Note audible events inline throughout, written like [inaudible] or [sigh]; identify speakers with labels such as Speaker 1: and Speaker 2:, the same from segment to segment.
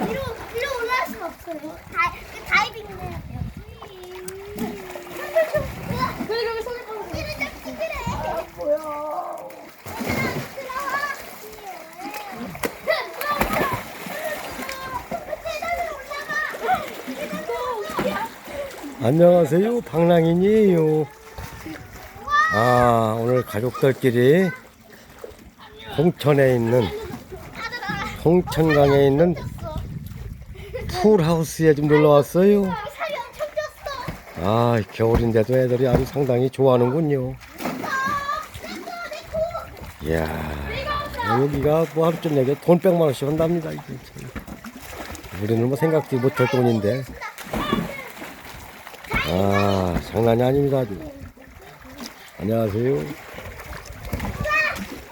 Speaker 1: 위로 위로 올라갈 순 없어요. 다 다이빙을 해야 돼요.
Speaker 2: 안녕하세요. 방랑인이에요. 아, 오늘 가족들끼리 홍천에 있는, 홍천강에 있는 풀하우스에 좀 놀러 왔어요.
Speaker 1: 살이 엄청 쪘어.
Speaker 2: 아, 겨울인데도 애들이 아주 상당히 좋아하는군요. 이야, 여기가 뭐 하루 좀 내게 돈 백만 원씩 한답니다. 이게 참. 우리는 뭐 생각도 못할 돈인데. 아, 장난이 아닙니다, 아주. 안녕하세요.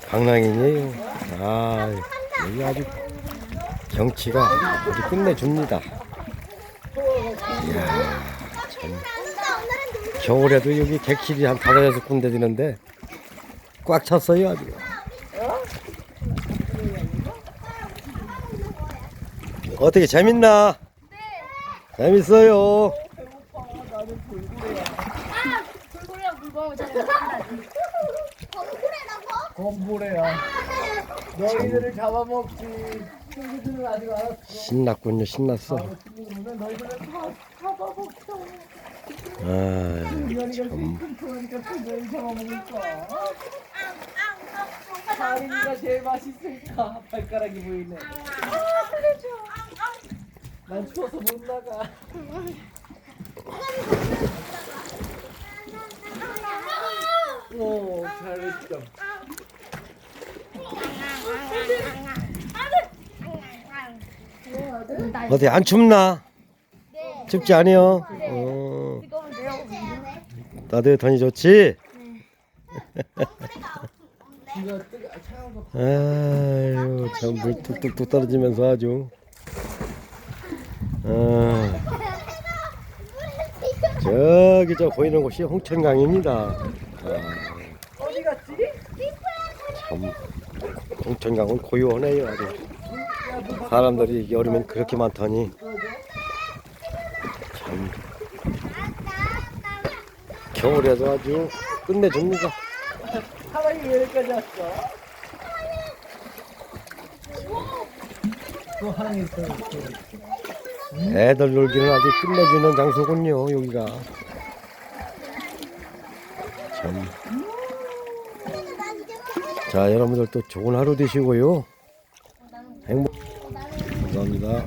Speaker 2: 강낭인이에요. 아, 여기 아주 경치가 아주 끝내줍니다. 이야, 겨울에도 여기 객실이 한 다섯 여섯 군데 되는데 꽉 찼어요, 아주. 어떻게 재밌나? 재밌어요.
Speaker 3: 못한다니.
Speaker 4: 건보래야. 너희들을 잡아먹지.
Speaker 2: 신났군요, 신났어.
Speaker 4: 친구들은 너희들을 다 잡아먹죠.
Speaker 2: 아,
Speaker 4: 연이가 제일 맛있으니까 발가락이 보이네. 난 추워서 못 나가. 오, 잘했 죠.
Speaker 2: 어디 안 춥나? 춥지 않아요? 어, 따뜻하니 좋지?
Speaker 4: 거. [laughs]
Speaker 2: 아유, 참 물 뚝뚝뚝 떨어지면서 아주. 아, 저기 저 보이는 곳이 홍천강입니다. 아,
Speaker 4: 어디 갔지?
Speaker 2: 참 홍천강은 고요하네요. 아주. 사람들이 여름엔 그렇게 많더니 참 겨울에도 아주 끝내줍니다.
Speaker 4: 왜 여기까지 왔어? 또 하나 있어.
Speaker 2: 애들 놀기는 아주 끝내주는 장소군요, 여기가. 참. 자, 여러분들 또 좋은 하루 되시고요. 행복. 감사합니다.